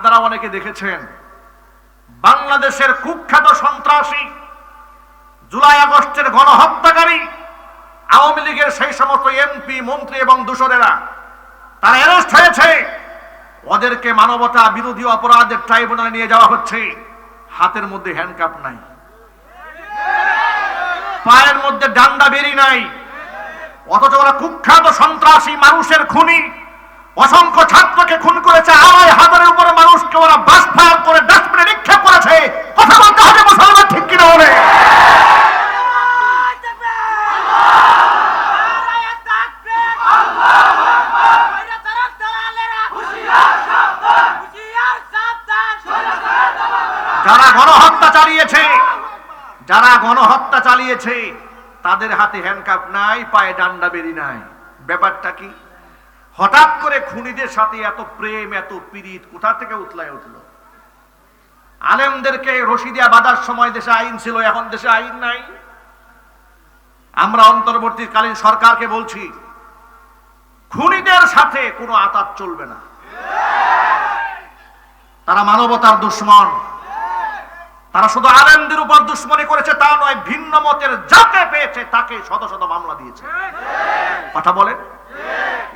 আপনারা অনেকে দেখেছেন, বাংলাদেশের কুখ্যাত সন্ত্রাসী, জুলাই আগস্টের গণহত্যাকারী, আওয়ামী লীগের সেই সমস্ত এমপি, মন্ত্রী এবং দূষরেরা তারা অ্যারেস্ট হয়েছে। ওদেরকে মানবতা বিরোধী অপরাধের ট্রাইব্যুনালে নিয়ে যাওয়া হচ্ছে। হাতের মধ্যে হ্যান্ডকাপ নাই। পায়ের মধ্যে ডান্ডা বেরি নাই। অথচ ওরা কুখ্যাত সন্ত্রাসী মানুষের খুনি। অসংখ্য ছাত্রকে খুন করেছে, আড়াই হাজারের উপরে মানুষকে ওরা বাস ফায়ার করে ডাস্টবিনে নিক্ষেপ করেছে। কথা বলতে হবে মুসলমান ঠিক কিনা বলে? যারা গণহত্যা চালিয়েছে, যারা গণহত্যা চালিয়েছে, তাদের হাতে হ্যান্ডকাপ নাই, পায়ে ডান্ডা বেরি নাই। ব্যাপারটা কি? হঠাৎ করে খুনিদের সাথে এত প্রেম, এত পীড়িত কোথা থেকে উতলায় উঠল? আলেমদেরকে রশিদিয়া বাঁধার সময় দেশে আইন ছিল, এখন দেশে আইন নাই। আমরা অন্তর্বর্তীকালীন সরকারকে বলছি, খুনিদের সাথে কোনো আতাত চলবে না। তারা মানবতার দুশ্মন। তারা শুধু আলেমদের উপর দুশ্মনী করেছে, তা নয়, ভিন্ন মতের যাকে পেয়েছে, তাকে শত শত মামলা দিয়েছে। কথা বলেন।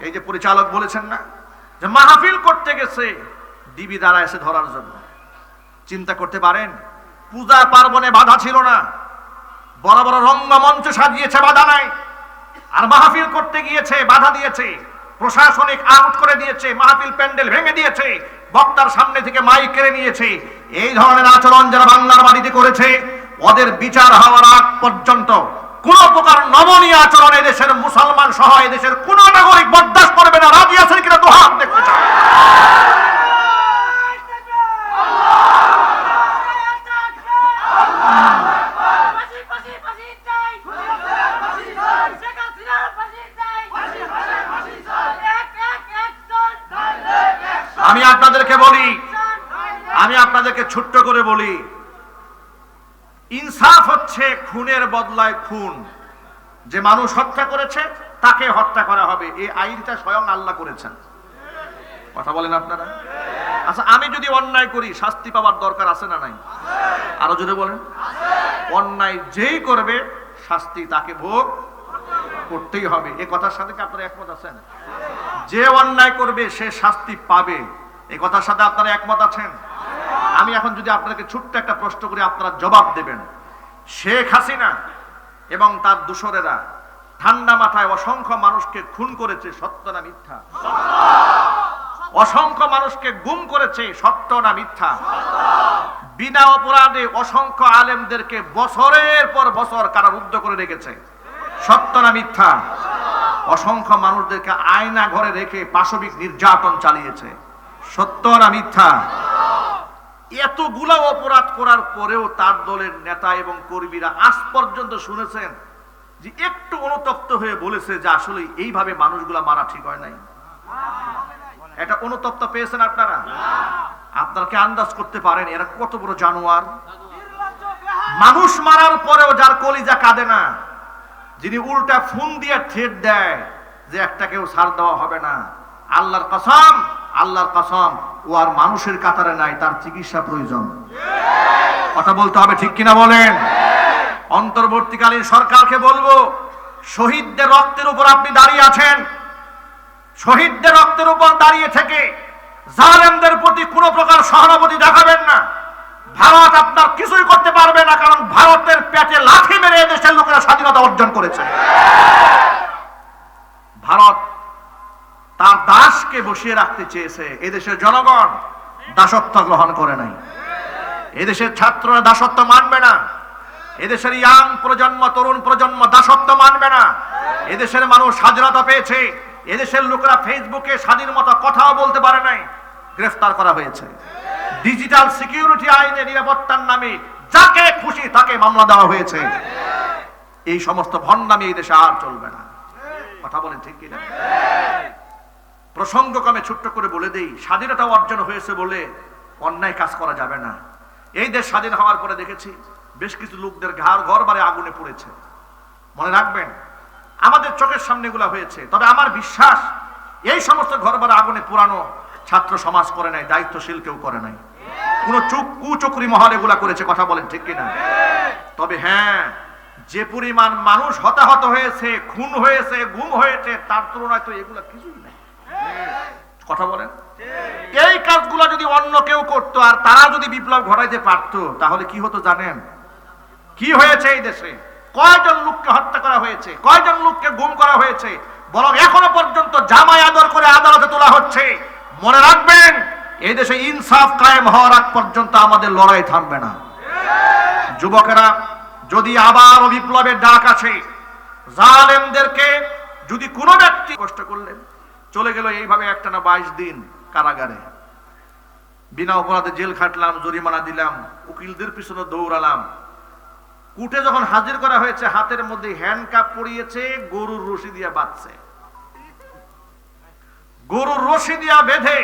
এই যে পরিচালক বলেছেন না, যে মাহফিল করতে গেছে, ডিবি দ্বারা এসে ধরার জন্য। চিন্তা করতে পারেন, পূজা পার্বণে বাধা ছিল না। বড় বড় রঙ্গমঞ্চ সাজিয়েছে, বাধা নাই। আর মাহফিল করতে গিয়েছে, বাধা দিয়েছে। প্রশাসনিক আউট করে দিয়েছে, মাহফিল প্যান্ডেল ভেঙে দিয়েছে, বক্তার সামনে থেকে মাইক কেড়ে নিয়েছে। এই ধরনের আচরণ যারা বাংলার বাড়িতে করেছে, ওদের বিচার হওয়ার আগ পর্যন্ত কোন প্রকার নমনীয় আচরণ দেশের মুসলমান সহ দেশের কোন নাগরিক বরদাস্ত করবে না। রাজি আছেন কিনা দোহাত দেখতে চাই আমি আপনাদেরকে বলি, আমি আপনাদেরকে ছোট্ট করে বলি ইনসাফ হচ্ছে খুনের বদলায় খুন। যে মানুষ হত্যা করেছে, তাকে হত্যা করা হবে। এই আইনটা স্বয়ং আল্লাহ করেছেন। কথা বলেন আপনারা? আচ্ছা আমি যদি অন্যায় করি, শাস্তি পাওয়ার দরকার আছে না নাই? আরও যদি বলেন। অন্যায় যেই করবে, শাস্তি তাকে ভোগ করতেই হবে। এ কথার সাথে কি আপনারা একমত আছেন? যে অন্যায় করবে, সে শাস্তি পাবে। এ কথার সাথে আপনারা একমত আছেন? আমি এখন যদি আপনাকে ছোট্ট একটা প্রশ্ন করি, আপনারা জবাব দেবেন। শেখ হাসিনা এবং তার দূষরেরা ঠান্ডা মাথায় অসংখ্য মানুষকে খুন করেছে, সত্য না মিথ্যা? অসংখ্য মানুষকে গুম করেছে, সত্য না মিথ্যা? বিনা অপরাধে অসংখ্য আলেমদেরকে বছরের পর বছর কারারুদ্ধ করে রেখেছে। সত্য না মিথ্যা? অসংখ্য মানুষদেরকে আয়না ঘরে রেখে পাশবিক নির্যাতন চালিয়েছে। সত্য না মিথ্যা? এতগুলা অপরাধ করার পরেও তার দলের নেতা এবং কর্মীরা আজ পর্যন্ত শুনেছেন যে একটু অনুতপ্ত হয়ে বলেছে যে আসলে এইভাবে মানুষগুলা মারা ঠিক হয় নাই। এটা অনুতপ্ত পেয়েছেন আপনারা? আপনারা আন্দাজ করতে পারেন এরা কত বড় জানোয়ার? মানুষ মারার পরেও যার কলিজা কাঁদে না, যিনি উল্টা ফোন দিয়ে ঠেট দেয় যে একটা কেউ ছাড় দেওয়া হবে না। আল্লাহর কসম আল্লাহর কসম। ও আর মানুষের কাতারে নাই, তার চিকিৎসা প্রয়োজন। কথা বলতে হবে ঠিক কিনা বলেন? অন্তর্বর্তীকালীন সরকারকে বলব, শহীদদের রক্তের উপর আপনি দাঁড়িয়ে আছেন। শহীদদের রক্তের উপর দাঁড়িয়ে থেকে জালেমদের প্রতি কোনো প্রকার সহানুভূতি দেখাবেন না। ভারত আপনার কিছুই করতে পারবে না, কারণ ভারতের পেটে লাথি মেরে দেশের লোকেরা স্বাধীনতা অর্জন করেছে। ভারত তার দাসকে বসিয়ে রাখতে চেয়েছে এদেশের জনগণ। দাসত্ব গ্রহণ করে নাই। এদেশের ছাত্ররা দাসত্ব মানবে না। এদেশের ইয়াং প্রজন্ম, তরুণ প্রজন্ম দাসত্ব মানবে না। এদেশের মানুষ স্বাধীনতা পেয়েছে। এদেশের লোকেরা ফেসবুকে স্বাধীন মতো কথাও বলতে পারে নাই। গ্রেফতার করা হয়েছে। ডিজিটাল সিকিউরিটি আইনে নিরাপত্তার নামে যাকে খুশি তাকে মামলা দেওয়া হয়েছে। এই সমস্ত ভণ্ডামি এই দেশে আর চলবে না। কথা বলেন ঠিক কিনা? প্রসঙ্গক্রমে ছোট্ট করে বলে দেই, স্বাধীনতা অর্জন হয়েছে বলে অন্যায় কাজ করা যাবে না। এই দেশ স্বাধীন হওয়ার পরে দেখেছি বেশ কিছু লোকদের ঘর ঘর বারে আগুনে পড়েছে। মনে রাখবেন, আমাদের চোখের সামনে গুলা হয়েছে, তবে আমার বিশ্বাস, এই সমস্ত ঘর বারে আগুনে পুরানো ছাত্র সমাজ করে নাই, দায়িত্বশীল কেউ করে নাই। কোন চুক কুচক্রি মহল এগুলা করেছে, কথা বলেন ঠিক কিনা? তবে হ্যাঁ যে পরিমাণ মানুষ হতাহত হয়েছে, খুন হয়েছে, গুম হয়েছে, তার তুলনায় তো এগুলা কিছুই কথা বলেন। এই কাজগুলো যদি অন্য কেউ করতো আর তারা যদি বিপ্লব ঘটাইতে তাহলে কি হতো জানেন? কি হয়েছে এই দেশে? কয়জন লোককে হত্যা করা হয়েছে? কয়জন লোককে গুম করা হয়েছে? বরং এখনও পর্যন্ত জামাই আদর করে আদালতে তোলা হচ্ছে। মনে রাখবেন, এই দেশে ইনসাফ কায়েম হওয়ার আগ পর্যন্ত আমাদের লড়াই থামবে না। যুবকেরা, যদি আবার বিপ্লবের ডাক আছে জালেমদেরকে যদি কোনো ব্যক্তি কষ্ট করলেন চলে গেল এইভাবে একটা না বাইশ দিন কারাগারে। বিনা অপরাধে জেল খাটলাম, জরিমানা দিলাম, উকিলদের পিছনে দৌড়ালাম। কুটে যখন হাজির করা হয়েছে, হাতের মধ্যে হ্যান্ড কাপ পরিয়েছে, গরুর রশি দিয়া বাঁধছে। গরুর রশি দিয়া বেঁধে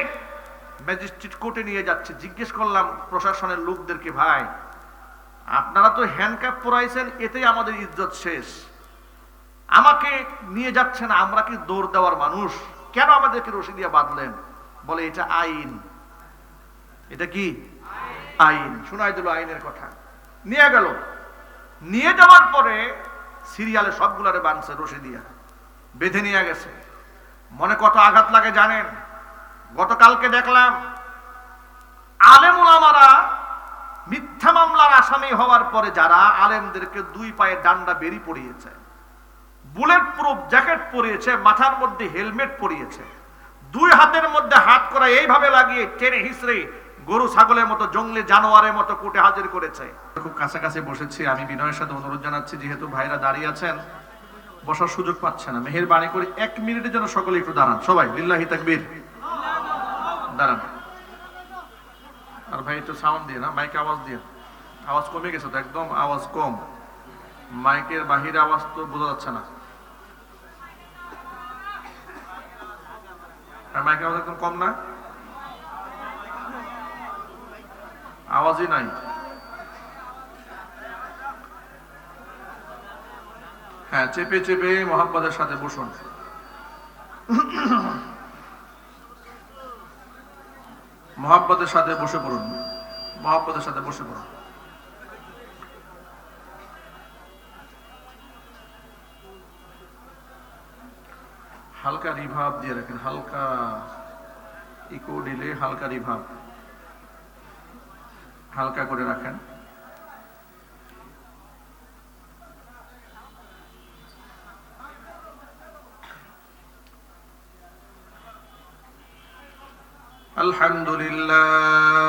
ম্যাজিস্ট্রেট কোর্টে নিয়ে যাচ্ছে। জিজ্ঞেস করলাম, প্রশাসনের লোকদেরকে, ভাই, আপনারা তো হ্যান্ডকাপ পরাইছেন, এতেই আমাদের ইজ্জত শেষ। আমাকে নিয়ে যাচ্ছেন, আমরা কি দৌড় দেওয়ার মানুষ? কেন আমাদেরকে রশি দিয়ে বাঁধলেন? বলে, এটা আইন। এটা কি? আইন। শোনাই দিল আইনের কথা। নিয়ে গেল। নিয়ে যাওয়ার পরে সিরিয়ালে সবগুলারে বাঁধছে রশি দিয়া। বেঁধে নিয়ে গেছে। মনে কত আঘাত লাগে জানেন? গতকালকে দেখলাম আলেমুলামারা মিথ্যা মামলার আসামি হওয়ার পরে যারা আলেমদেরকে দুই পায়ে ডান্ডা বেরি পরিয়েছে বুলেট প্রুফ জ্যাকেট পরিয়েছে, মাথার মধ্যে হেলমেট পরিয়েছে। দুই হাতের মধ্যে হাত করা এইভাবে লাগিয়ে টেনে হিসড়ে গরু, ছাগলের মতো, জঙ্গলি জানোয়ারের মতো কোটে হাজির করেছে। খুব কাছাকাছি বসেছি, আমি বিনয়ের সাথে অনুরোধ জানাচ্ছি, যেহেতু ভাইরা দাঁড়িয়ে আছেন, বসার সুযোগ পাচ্ছে না। মেহেরবানি করে এক মিনিটের জন্য সকলে একটু দাঁড়ান। সবাই, লিল্লাহি তাকবীর। দাঁড়ান। আর ভাই, একটু সাউন্ড দিয়ে না? মাইকে আওয়াজ দিয়ে। আওয়াজ কমে গেছে তো? একদম আওয়াজ কম। মাইকের বাহিরে আওয়াজ তো বোঝা যাচ্ছে না। আর মাইকের আওয়াজ একদম কম না? আওয়াজই নাই। হ্যাঁ চেপে চেপে মোহাম্মদের সাথে বসুন। মোহাম্মদের সাথে বসে পড়ুন। মোহাম্মদের সাথে বসে পড়ুন। হালকা রিভাব দিয়ে রাখেন হালকা ইকো দিলে হালকা রিভাব হালকা করে রাখেন الحمد لله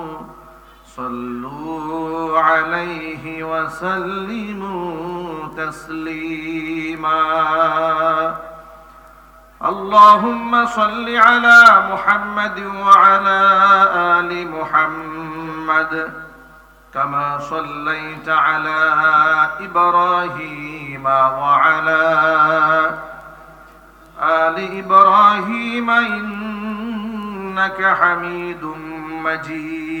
صلوا عليه وسلموا تسليما. اللهم صل على محمد وعلى آل محمد كما صليت على إبراهيم وعلى آل إبراهيم إنك حميد مجيد.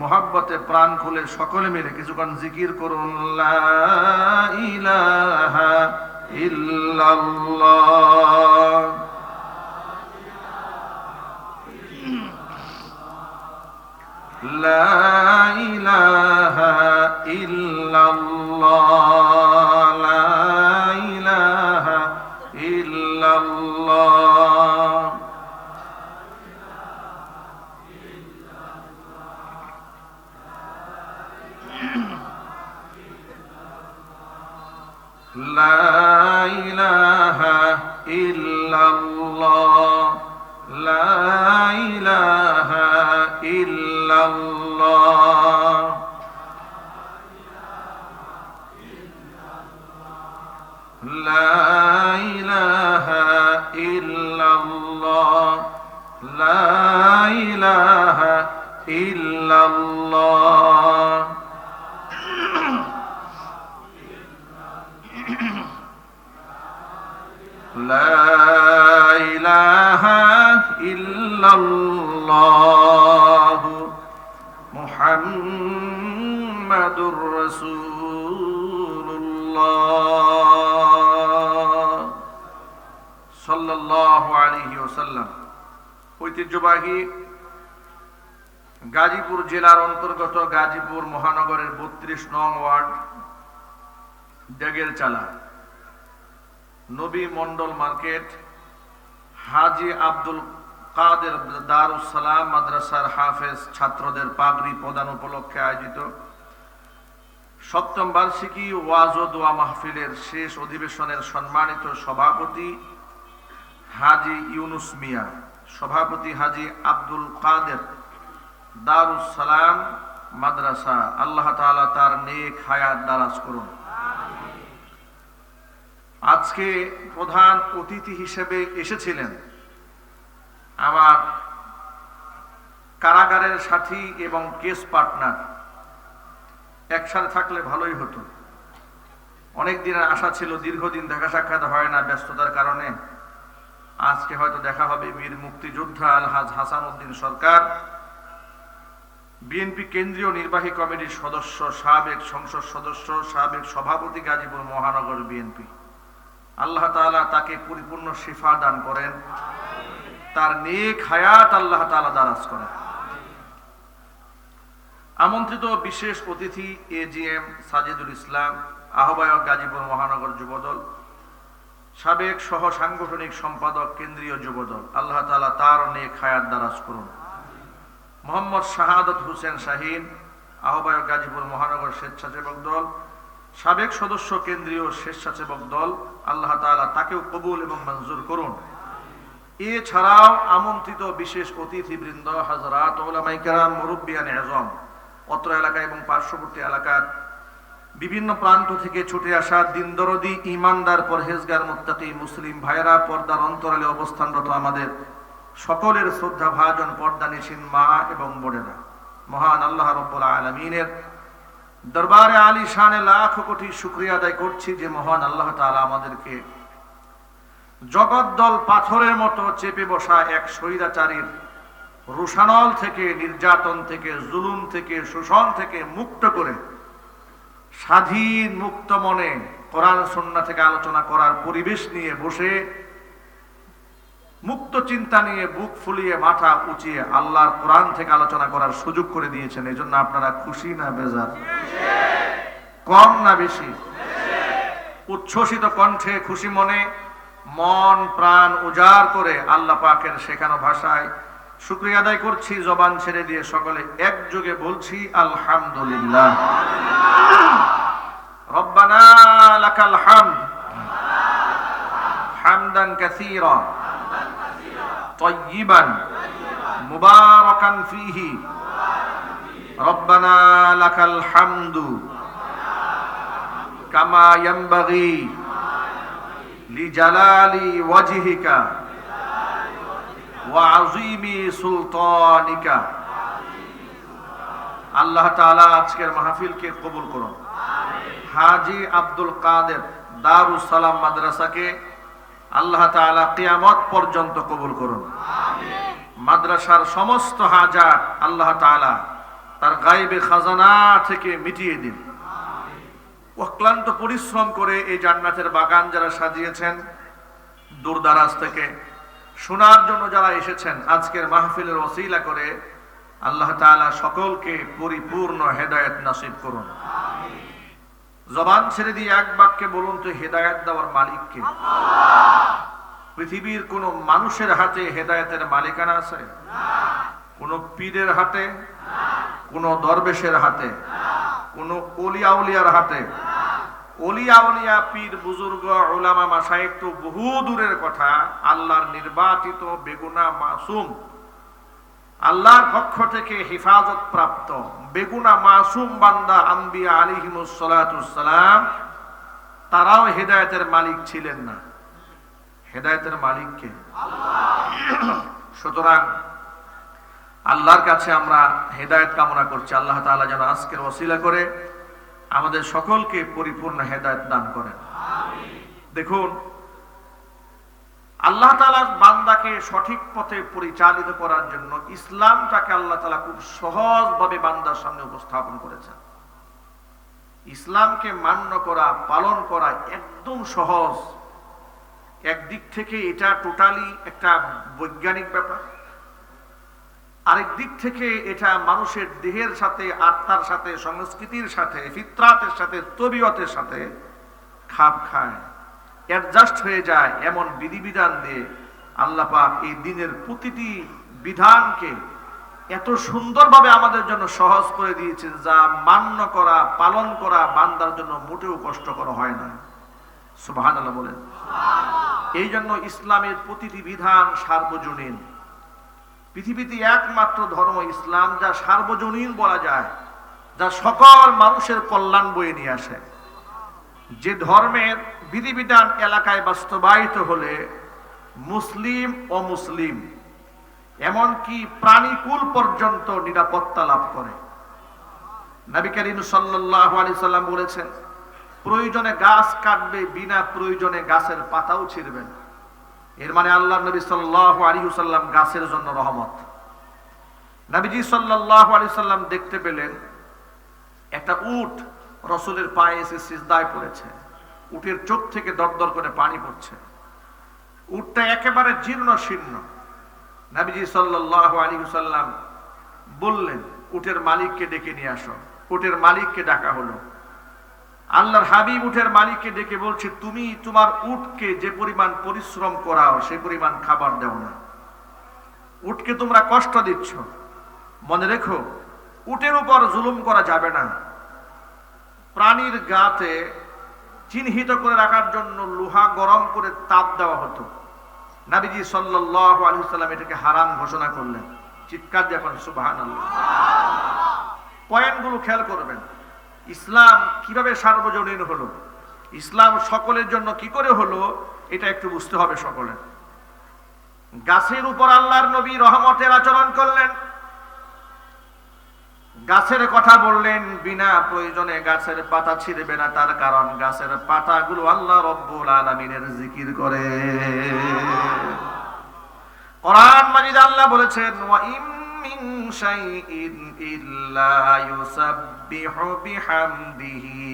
মোহাব্বতে প্রাণ খুলে সকলে মিলে কিছুক্ষণ জিকির করুন লা ইলাহা ইল্লাল্লাহ। الله لا إله إلا الله محمد رسول الله صلى الله عليه وسلم ঐতিহ্যবাহী গাজীপুর জেলার অন্তর্গত গাজীপুর মহানগরের বত্রিশ নং ওয়ার্ড ডেগের চালা নবী মন্ডল মার্কেট, হাজি আব্দুল কাদের দারুসালাম মাদ্রাসার হাফেজ ছাত্রদের পাগড়ি প্রদান উপলক্ষে আয়োজিত সপ্তম বার্ষিকী ওয়াজ দোয়া মাহফিলের শেষ অধিবেশনের সম্মানিত সভাপতি হাজি ইউনুস মিয়া, সভাপতি হাজি আব্দুল কাদের দারুসালাম মাদ্রাসা, আল্লাহ তাআলা তার নেক হায়াত দারাজ করুন। আজকে প্রধান অতিথি হিসেবে এসেছিলেন আমার কারাগারের সাথী এবং কেস পার্টনার একসাথে থাকলে ভালোই হতো। অনেক দিনের আশা ছিল, দীর্ঘদিন দেখা সাক্ষাৎ হয় না ব্যস্ততার কারণে। আজকে হয়তো দেখা হবে বীর মুক্তিযোদ্ধা আলহাজ হাসান উদ্দিন সরকার। বিএনপি কেন্দ্রীয় নির্বাহী কমিটির সদস্য, সাবেক সংসদ সদস্য, সাবেক সভাপতি গাজীপুর মহানগর বিএনপি। আল্লাহ তাআলা তাকে পরিপূর্ণ শিফা দান করেন। তার নেক হায়াত আল্লাহ তাআলা দারাজ করেন। আমন্ত্রিত বিশেষ অতিথি এজিএম সাজিদুল ইসলাম, আহ্বায়ক গাজীপুর মহানগর যুবদল, সাবেক সহ সাংগঠনিক সম্পাদক কেন্দ্রীয় যুবদল। আল্লাহ তাআলা তার নেক হায়াত দারাজ করুন। মোহাম্মদ শাহাদত হোসেন শাহিন, আহ্বায়ক গাজীপুর মহানগর স্বেচ্ছাসেবক দল, সাবেক সদস্য কেন্দ্রীয় স্বেচ্ছাসেবক দল, আল্লাহ তাআলা তাকেও কবুল এবং মঞ্জুর করুন। এছাড়াও আমন্ত্রিত বিশেষ অতিথিবৃন্দ, হাজরাত ওলামাইকারাম মুরব্বিয়ান এজম, অত্র এলাকা এবং পার্শ্ববর্তী এলাকার বিভিন্ন প্রান্ত থেকে ছুটে আসা দিনদরদি ইমানদার পরহেজগার মুত্তাকি মুসলিম ভাইরা পর্দার অন্তরালে অবস্থানরত আমাদের সকলের শ্রদ্ধা, ভাজন, পর্দা, নিশিন মা এবং বোনেরা। মহান আল্লাহ রব্বুল আলমিনের দরবারে আলী শানে লাখ কোটি শুক্রিয়া আদায় করছি যে মহান আল্লাহ তাআলা আমাদেরকে জগদ্দল পাথরের মতো চেপে বসা এক স্বৈরাচারীর রুষানল থেকে, নির্যাতন থেকে, জুলুম থেকে, শোষণ থেকে মুক্ত করে স্বাধীন মুক্ত মনে কোরআন সন্না থেকে আলোচনা করার পরিবেশ নিয়ে বসে মুক্ত চিন্তা নিয়ে বুক ফুলিয়ে মাথা উঁচিয়ে আল্লাহর কোরআন থেকে আলোচনা করার সুযোগ করে দিয়েছেন এই জন্য আপনারা খুশি না বেজার? কম না বেশি? উচ্ছ্বসিত কণ্ঠে খুশি মনে, মন, প্রাণ উজাড় করে আল্লাহ পাকের শেখানো ভাষায় শুক্রিয়া আদায় করছি, জবান ছেড়ে দিয়ে সকলে একযোগে বলছি, আলহামদুলিল্লাহ। রব্বানা লাকাল হামদ। হামদান কাসীরা। طيبا مباركا فيه ربنا لك الحمد كما ينبغي لجلال وجهك وعظيم سلطانك আল্লাহ তাআলা আজকের মাহফিলকে কবুল করুন হাজি আব্দুল কাদের দারুস সালাম মাদ্রাসাকে আল্লাহ তাআলা কিয়ামত পর্যন্ত কবুল করুন। মাদ্রাসার সমস্ত হাজার আল্লাহ তাআলা তার গাইবে খাজানা থেকে মিটিয়ে দিন। অক্লান্ত পরিশ্রম করে এই জান্নাতের বাগান যারা সাজিয়েছেন দূরদারাজ থেকে শোনার জন্য যারা এসেছেন আজকের মাহফিলের ওসিলা করে আল্লাহ তাআলা সকলকে পরিপূর্ণ হেদায়েত নাসিব করুন। জবান ছেড়ে দিয়ে এক বাক্যে বলুন তো, হেদায়ত দেওয়ার মালিককে। পৃথিবীর কোন মানুষের হাতে হেদায়তের মালিকানা আছে? কোন পীরের হাতে? কোন দরবেশের হাতে? কোন অলিয়া উলিয়ার হাতে? অলিয়া উলিয়া পীর, বুজুর্গ ওলামা মাসায়েক তো বহু দূরের কথা। আল্লাহর নির্বাচিত বেগুনা মাসুম। আল্লাহর পক্ষ থেকে হেফাজত প্রাপ্ত বেগুনা মাসুম বান্দা আম্বিয়া আলিহিমুসালাম তারাও হেদায়েতের মালিক ছিলেন না। হেদায়েতের মালিককে সুতরাং আল্লাহর কাছে আমরা হেদায়েত কামনা করছি। আল্লাহ তাআলা যেন আজকের ওসিলা করে আমাদের সকলকে পরিপূর্ণ হেদায়েত দান করেন। দেখুন আল্লাহ তালা বান্দাকে সঠিক পথে পরিচালিত করার জন্য ইসলামটাকে আল্লাহ তালা খুব সহজভাবে বান্দার সামনে উপস্থাপন করেছেন। ইসলামকে মান্য করা, পালন করা একদম সহজ। একদিক থেকে এটা টোটালি একটা বৈজ্ঞানিক ব্যাপার। আরেক দিক থেকে এটা মানুষের দেহের সাথে, আত্মার সাথে, সংস্কৃতির সাথে, ফিতরাতের সাথে, তবিয়তের সাথে খাপ খায়। অ্যাডজাস্ট হয়ে যায় এমন বিধিবিধান দিয়ে আল্লাহ পাক এই দিনের প্রতিটি বিধানকে এত সুন্দরভাবে আমাদের জন্য সহজ করে দিয়েছেন যা মান্য করা পালন করা বান্দার জন্য মোটেও কষ্টকর হয় না। সুবাহান আল্লাহ বলেন এই জন্য ইসলামের প্রতিটি বিধান সার্বজনীন। পৃথিবীতে একমাত্র ধর্ম ইসলাম যা সার্বজনীন বলা যায় যা সকল মানুষের কল্যাণ বয়ে নিয়ে আসে। যে ধর্মের বিধিবিধান এলাকায় বাস্তবায়িত হলে মুসলিম ও অমুসলিম এমনকি প্রাণীকুল পর্যন্ত নিরাপত্তা লাভ করে। নবী করিম সাল্লাম বলেছেন, প্রয়োজনে গাছ কাটবে বিনা প্রয়োজনে গাছের পাতাও ছিঁড়বে না। এর মানে আল্লাহ নবী আলাইহি সাল্লাম গাছের জন্য রহমত। নবীজি সাল্লাল্লাহু আলাইহি সাল্লাম দেখতে পেলেন, একটা উট রসুলের পায়ে এসে সিজদায় পড়েছে। উটের চোখ থেকে দরদর করে পানি পড়ছে। উটটা একেবারে জীর্ণ শীর্ণ। নাবিজি সাল্লাহ আলী সাল্লাম বললেন, উটের মালিককে ডেকে নিয়ে আসো। উটের মালিককে ডাকা হলো। আল্লাহর হাবিব উটের মালিককে ডেকে বলছে, তুমি তোমার উটকে যে পরিমাণ পরিশ্রম করাও, সে পরিমাণ খাবার দেও না। উটকে তোমরা কষ্ট দিচ্ছ। মনে রেখো, উটের উপর জুলুম করা যাবে না। প্রাণীর গাতে চিহ্নিত করে রাখার জন্য লোহা গরম করে তাপ দেওয়া হতো। নাবিজি সাল্লাহ আলী সাল্লাম এটাকে হারাম ঘোষণা করলেন। চিৎকার দিয়ে এখন সুবাহান পয়েন্টগুলো খেয়াল করবেন। ইসলাম কীভাবে সার্বজনীন হলো? ইসলাম সকলের জন্য কি করে হলো? এটা একটু বুঝতে হবে সকলের। গাছের উপর আল্লাহর নবী রহমতের আচরণ করলেন। গাছের কথা বললেন, বিনা প্রয়োজনে গাছের পাতা ছিঁড়বে না, তার কারণ গাছের পাতাগুলো আল্লাহ রব্বুল আলমিনের জিকির করে। কোরআন মাজিদ আল্লাহ বলেছেন মিন শাইইন ইল্লা ইউসাব্বিহু বিহামদিহি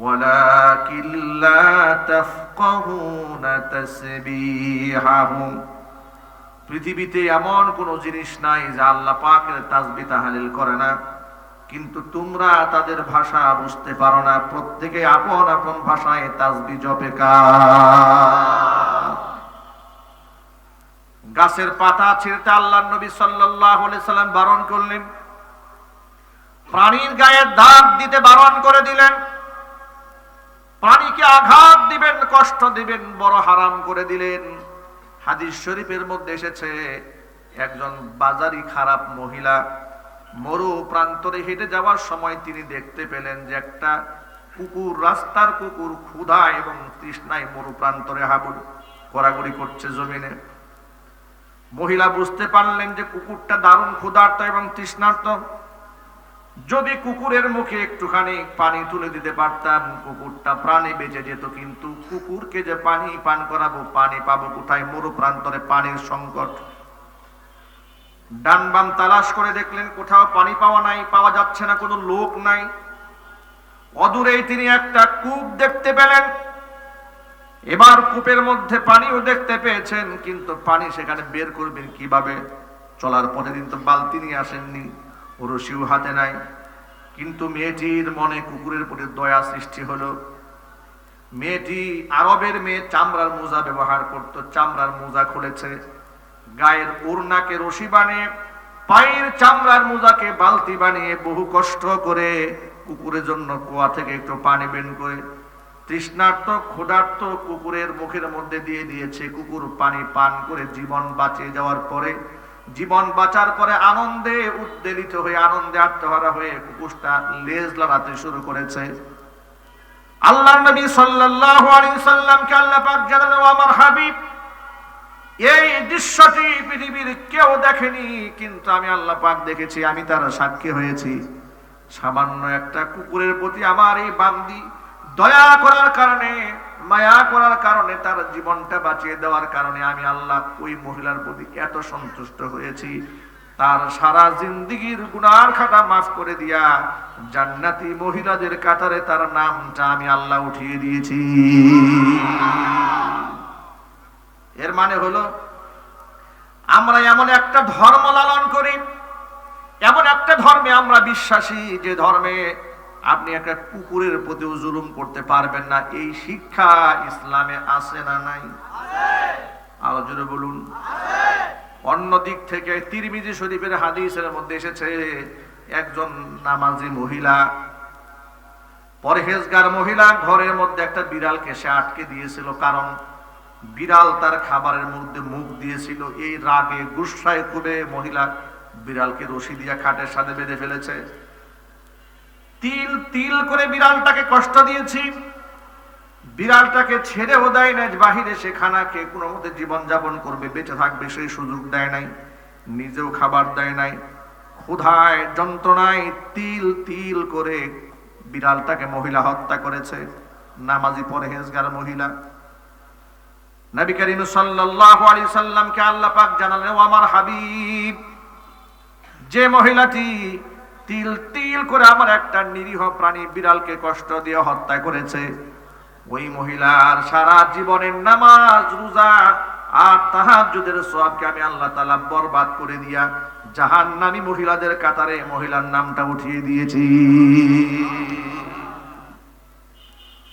ওয়ালাকিন লা তাফকাহুনা তাসবিহাহুম। পৃথিবীতে এমন কোন জিনিস নাই যা আল্লাহ পাকের তাসবি তাহালিল করে না। কিন্তু তোমরা তাদের ভাষা বুঝতে পারো না। প্রত্যেকে আপন আপন ভাষায় তাসবি জপে গাছের পাতা ছিঁড়তে আল্লাহ নবী আলাইহি সাল্লাম বারণ করলেন। প্রাণীর গায়ে দাগ দিতে বারণ করে দিলেন। প্রাণীকে আঘাত দিবেন, কষ্ট দিবেন, বড় হারাম করে দিলেন। হাদিস শরীফের মধ্যে এসেছে, একজন বাজারি খারাপ মহিলা মরু প্রান্তরে হেঁটে যাওয়ার সময় তিনি দেখতে পেলেন যে একটা কুকুর, রাস্তার কুকুর ক্ষুধা এবং তৃষ্ণায় মরু প্রান্তরে হাবুর কড়াগড়ি করছে জমিনে। মহিলা বুঝতে পারলেন যে কুকুরটা দারুণ ক্ষুধার্ত এবং তৃষ্ণার্ত। যদি কুকুরের মুখে একটুখানি পানি তুলে দিতে পারতাম, কুকুরটা প্রাণে বেঁচে যেত কিন্তু কুকুরকে যে পানি পান করাবো, পানি পাবো কোথায়? মরু প্রান্তরে পানির সংকট। ডান বাম তালাশ করে দেখলেন কোথাও পানি পাওয়া নাই, পাওয়া যাচ্ছে না, কোনো লোক নাই। অদূরেই তিনি একটা কূপ দেখতে পেলেন। এবার কূপের মধ্যে পানিও দেখতে পেয়েছেন, কিন্তু পানি সেখানে বের করবেন কীভাবে? চলার পরে দিন তো বালতি নিয়ে আসেননি। রশিও হাতে নাই। কিন্তু মেয়েটির মনে কুকুরের প্রতি দয়া সৃষ্টি হলো। মেয়েটি আরবের মেয়ে চামড়ার মোজা ব্যবহার করত, চামড়ার মোজা খুলেছে। গায়ের ওড়নাকে রশি বানিয়ে, পায়ের চামড়ার মোজাকে বালতি বানিয়ে বহু কষ্ট করে কুকুরের জন্য কুয়া থেকে একটু পানি বের করে তৃষ্ণার্ত ক্ষুধার্ত কুকুরের মুখের মধ্যে দিয়ে দিয়েছে। কুকুর পানি পান করে জীবন বাঁচিয়ে যাওয়ার পরে জীবন বাঁচার পরে আনন্দে উদ্বেলিত হয়ে, আনন্দে আত্মহারা হয়ে কুকুরটা লেজ লড়াতে শুরু করেছে। আল্লাহ নবী সাল্লাল্লাহু আলাইহি সাল্লামকে আল্লাহ পাক জানালেন আমার হাবিব, এই দৃশ্যটি পৃথিবীর কেউ দেখেনি, কিন্তু আমি আল্লাহ পাক দেখেছি, আমি তার সাক্ষী হয়েছি। সামান্য একটা কুকুরের প্রতি আমার এই বান্দি দয়া করার কারণে মায়া করার কারণে, তার জীবনটা বাঁচিয়ে দেওয়ার কারণে আমি আল্লাহ ওই মহিলার প্রতি এত সন্তুষ্ট হয়েছি। তার সারা জিন্দিগির গুনার খাতা মাফ করে দিয়া জান্নাতি মহিলাদের কাতারে তার নামটা আমি আল্লাহ উঠিয়ে দিয়েছি। এর মানে হলো, আমরা এমন একটা ধর্ম লালন করি, এমন একটা ধর্মে আমরা বিশ্বাসী যে ধর্মে আপনি একটা কুকুরের প্রতিও জুলুম করতে পারবেন না। এই শিক্ষা ইসলামে আছে না নাই? জোরে বলুন। অন্য দিক থেকে তিরমিজি শরীফের হাদিসের মধ্যে এসেছে, একজন নামাজি মহিলা, পরহেজগার মহিলা ঘরের মধ্যে একটা বিড়ালকে সে আটকে দিয়েছিল, কারণ বিড়াল তার খাবারের মধ্যে মুখ দিয়েছিল। এই রাগে গুসায় খুবে মহিলা বিড়ালকে রশি দিয়া খাটের সাথে বেঁধে ফেলেছে। তিল তিল করে বিড়ালটাকে কষ্ট দিয়েছি। বিড়ালটাকে ছেড়েও দেয় না বাহিরে সে খানা খেয়ে কোনো মতে জীবন যাপন করবে, বেঁচে থাকবে, সেই সুযোগ দেয় নাই, নিজেও খাবার দেয় নাই, ক্ষুধায়, যন্ত্রণায় তিল তিল করে বিড়ালটাকে মহিলা হত্যা করেছে, নামাজি পরহেজগার মহিলা। নবী করিম সাল্লাল্লাহু সাল্লামকে আল্লাহ পাক জানালেন, ও আমার হাবিব, যে মহিলাটি তিল তিল করে আমার একটা নিরীহ প্রাণী বিড়ালকে কষ্ট দিয়ে হত্যা করেছে। ওই মহিলার সারা জীবনের নামাজ, রোজা আর তাহাজ্জুদের সবকে আমি আল্লাহ তালা বরবাদ করে দিয়া জাহান্নামী মহিলাদের কাতারে মহিলার নামটা উঠিয়ে দিয়েছি।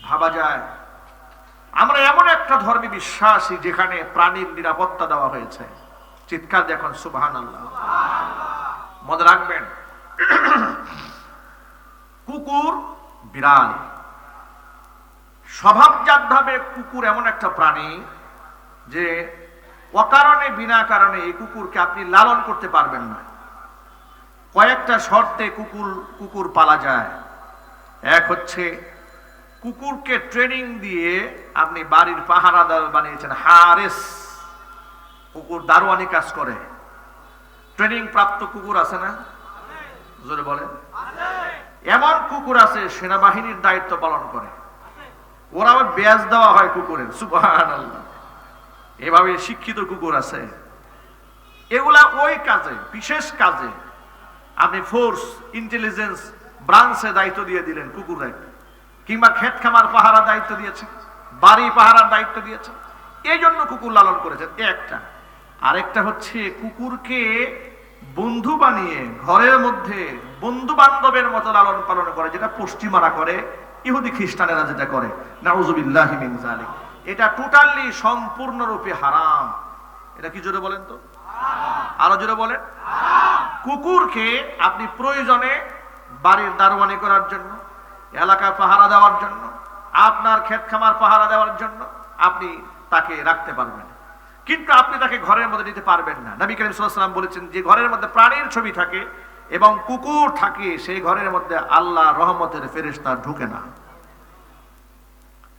ভাবা যায়, আমরা এমন একটা ধর্মে বিশ্বাসী যেখানে প্রাণীর নিরাপত্তা দেওয়া হয়েছে। চিৎকার দেখুন সুবহান আল্লাহ মনে রাখবেন কুকুর, বিড়াল। স্বভাবজাত ভাবে কুকুর এমন একটা প্রাণী যে অকারণে, বিনা কারণে এই কুকুরকে আপনি লালন করতে পারবেন না। কয়েকটা শর্তে কুকুর কুকুর পালা যায়। এক হচ্ছে, কুকুরকে ট্রেনিং দিয়ে আপনি বাড়ির পাহারাদার বানিয়েছেন, হারেস। কুকুর দারোয়ানি কাজ করে। ট্রেনিং প্রাপ্ত কুকুর আছে না? জোরে বলেন। এমন কুকুর আছে, সেনাবাহিনীর দায়িত্ব পালন করে। ওরা আবার ব্যাজ দেওয়া হয় কুকুরের সুবহান এভাবে শিক্ষিত কুকুর আছে। এগুলা ওই কাজে, বিশেষ কাজে, আপনি ফোর্স ইন্টেলিজেন্স ব্রাঞ্চে দায়িত্ব দিয়ে দিলেন কুকুর দায়িত্ব কিংবা ক্ষেত খামার পাহারা দায়িত্ব দিয়েছেন বাড়ি পাহারার দায়িত্ব দিয়েছেন এই জন্য কুকুর লালন করেছেন। এ একটা। আরেকটা হচ্ছে কুকুরকে বন্ধু বানিয়ে ঘরের মধ্যে বন্ধু বান্ধবের মতো লালন পালন করে যেটা পশ্চিমারা করে ইহুদি খ্রিস্টানেরা যেটা করে নাউজুবিল্লাহ এটা টোটালি সম্পূর্ণরূপে হারাম। এটা কি জোরে বলেন তো? আরও জোরে বলেন? কুকুরকে আপনি প্রয়োজনে বাড়ির দারোয়ানি করার জন্য এলাকা পাহারা দেওয়ার জন্য আপনার ক্ষেত খামার পাহারা দেওয়ার জন্য আপনি তাকে রাখতে পারবেন। কিন্তু আপনি তাকে ঘরের মধ্যে নিতে পারবেন না। নবী করিম সাল্লাল্লাহু বলেছেন, যে ঘরের মধ্যে প্রাণীর ছবি থাকে এবং কুকুর থাকে, সেই ঘরের মধ্যে আল্লাহ রহমতের ফেরেশতা ঢুকে না।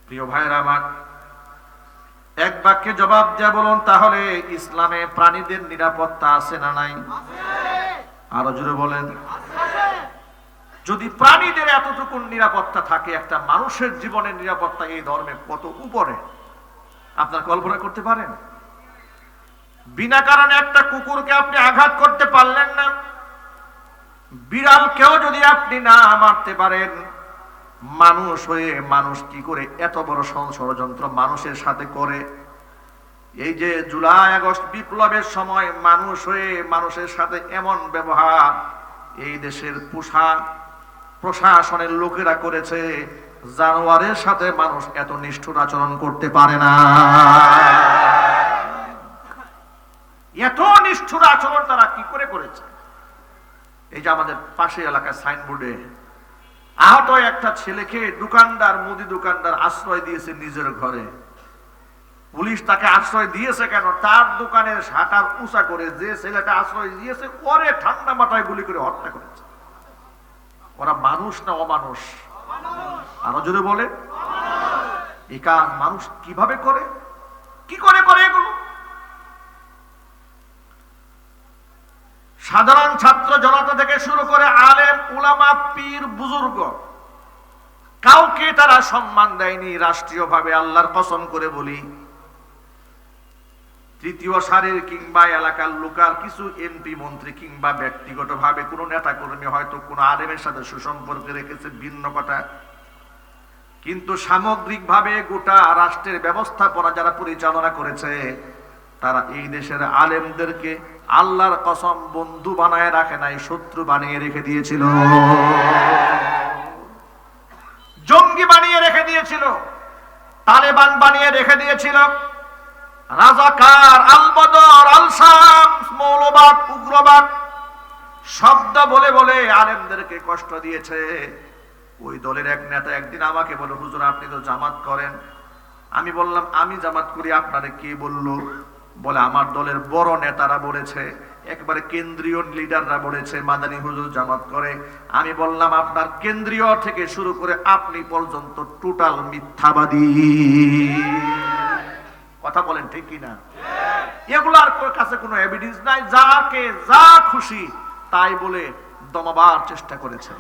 প্রিয় ভাইরা আমার, এক বাক্যে জবাব দেয়া বলুন, তাহলে ইসলামে প্রাণীদের নিরাপত্তা আছে না নাই? আরও জোরে বলেন। যদি প্রাণীদের এতটুকু নিরাপত্তা থাকে, একটা মানুষের জীবনের নিরাপত্তা এই ধর্মে কত উপরে? আপনার কল্পনা করতে পারেন? বিনা কারণে একটা কুকুরকে আপনি আঘাত করতে পারলেন না। বিড়ালকেও যদি আপনি না মারতে পারেন, মানুষ হয়ে মানুষ কি করে এত বড় ষড়- ষড়যন্ত্র মানুষের সাথে করে? এই যে জুলাই আগস্ট বিপ্লবের সময় মানুষ হয়ে মানুষের সাথে এমন ব্যবহার, এই দেশের পোশাক প্রশাসনের লোকেরা করেছে, জানোয়ারের সাথে মানুষ এত নিষ্ঠুর আচরণ করতে পারে না। এত নিষ্ঠুর আচরণ তারা কি করে করেছে? এই যে আমাদের পাশে এলাকায় সাইনবোর্ডে, আহত একটা ছেলেকে দোকানদার, মুদি দোকানদার আশ্রয় দিয়েছে নিজের ঘরে। পুলিশ তাকে আশ্রয় দিয়েছে কেন? তার দোকানের শাটার উঁচা করে যে ছেলেটা আশ্রয় দিয়েছে করে ঠান্ডা মাথায় গুলি করে হত্যা করেছে। ওরা মানুষ না অমানুষ? আরও যদি বলে। এই কাজ মানুষ কীভাবে করে? কি করে করে এগুলো? সাধারণ ছাত্র জনতা থেকে শুরু করে আলেম, উলামা, পীর, বুজুর্গ, কাউকে তারা সম্মান দেয়নি, রাষ্ট্রীয়ভাবে আল্লাহর কসম করে বলি। তৃতীয় সারির কিংবা এলাকার লোকাল কিছু এমপি, মন্ত্রী কিংবা ব্যক্তিগতভাবে কোনো নেতা কর্মী হয়তো কোনো আলেমের সাথে সুসম্পর্কে রেখেছে ভিন্ন কথা। কিন্তু সামগ্রিকভাবে গোটা রাষ্ট্রের ব্যবস্থাপনা যারা পরিচালনা করেছে তারা এই দেশের আলেমদেরকে আল্লাহর কসম বন্ধু বানায় রাখে নাই, শত্রু বানিয়ে রেখে দিয়েছিল। জঙ্গি বানিয়ে রেখে দিয়েছিল, তালেবান বানিয়ে রেখে দিয়েছিল। রাজাকার আলবদর আলসাম মৌলবাদ, উগ্রবাদ শব্দ বলে বলে আলেমদেরকে কষ্ট দিয়েছে। ওই দলের এক নেতা একদিন আমাকে বলে হুজুর, আপনি তো জামাত করেন। আমি বললাম, আমি জামাত করি, আপনারে কে বলল? বলে, আমার দলের বড় নেতারা বলেছে, একবারে কেন্দ্রীয় লিডাররা বলেছে, মাদানী হুজুর জামাত করে। আমি বললাম, আপনার কেন্দ্রীয় থেকে শুরু করে আপনি পর্যন্ত টোটাল মিথ্যাবাদী। কথা বলেন ঠিক কিনা? এগুলার কাছে কোনো এভিডেন্স নাই, যাকে যা খুশি তাই বলে দমাবার চেষ্টা করেছে